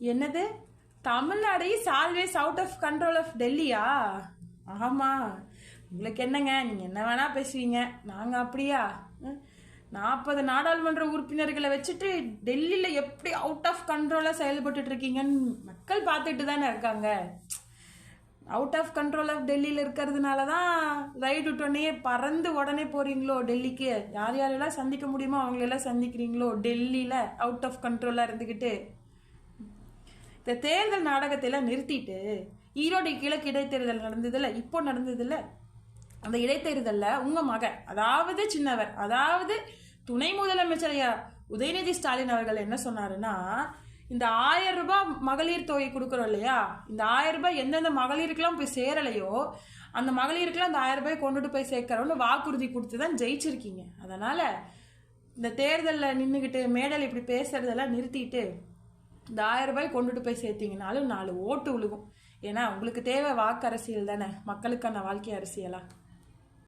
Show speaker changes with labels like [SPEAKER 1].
[SPEAKER 1] என்னது? Tamil Nadu is always out of control of டெல்லியா? ஆமா. உங்களுக்கு என்னங்க? நீங்க என்ன வேணா பேசுவீங்க. நாங்க அப்படியா? நாற்பது நாடாளுமன்ற உறுப்பினர்களை வச்சுட்டு டெல்லியில எப்படி அவுட் ஆஃப் கண்ட்ரோலா செயல்பட்டு இருக்கீங்கன்னு மக்கள் பார்த்துட்டு தானே இருக்காங்க. அவுட் ஆஃப் கண்ட்ரோல் ஆஃப் டெல்லியில் இருக்கிறதுனால தான் ரைடு விட்டோடனே பறந்து உடனே போறீங்களோ டெல்லிக்கு? யார் யாரெல்லாம் சந்திக்க முடியுமோ அவங்களெல்லாம் சந்திக்கிறீங்களோ? டெல்லியில் அவுட் ஆஃப் கண்ட்ரோலாக இருந்துக்கிட்டு இந்த தேர்தல் நாடகத்தை எல்லாம் நிறுத்திட்டு ஈரோடு கிழக்கு இடைத்தேர்தல் நடந்ததில்ல இப்போ நடந்ததில்ல அந்த இடைத்தேர்தலில் உங்கள் மகன் அதாவது சின்னவர் அதாவது துணை முதலமைச்சர் உதயநிதி ஸ்டாலின் அவர்கள் என்ன சொன்னாருன்னா இந்த ஆயிரம் ரூபாய் மகளிர் தொகை கொடுக்குறோம் இல்லையா? இந்த ஆயிரம் ரூபாய் எந்தெந்த மகளிருக்கெல்லாம் போய் சேரலையோ அந்த மகளிருக்கெல்லாம் அந்த ஆயிரம் ரூபாய் கொண்டுட்டு போய் சேர்க்கறோம்னு வாக்குறுதி கொடுத்து தான் ஜெயிச்சிருக்கீங்க. அதனால் இந்த தேர்தலில் நின்றுக்கிட்டு மேடல் இப்படி பேசுறதெல்லாம் நிறுத்திட்டு இந்த ஆயிரம் ரூபாய் கொண்டுட்டு போய் சேர்த்தீங்கனாலும் நாலு ஓட்டு விழுகும் ஏன்னா உங்களுக்கு தேவை வாக்கு அரசியல் தானே? மக்களுக்கான வாழ்க்கை அரசியலா?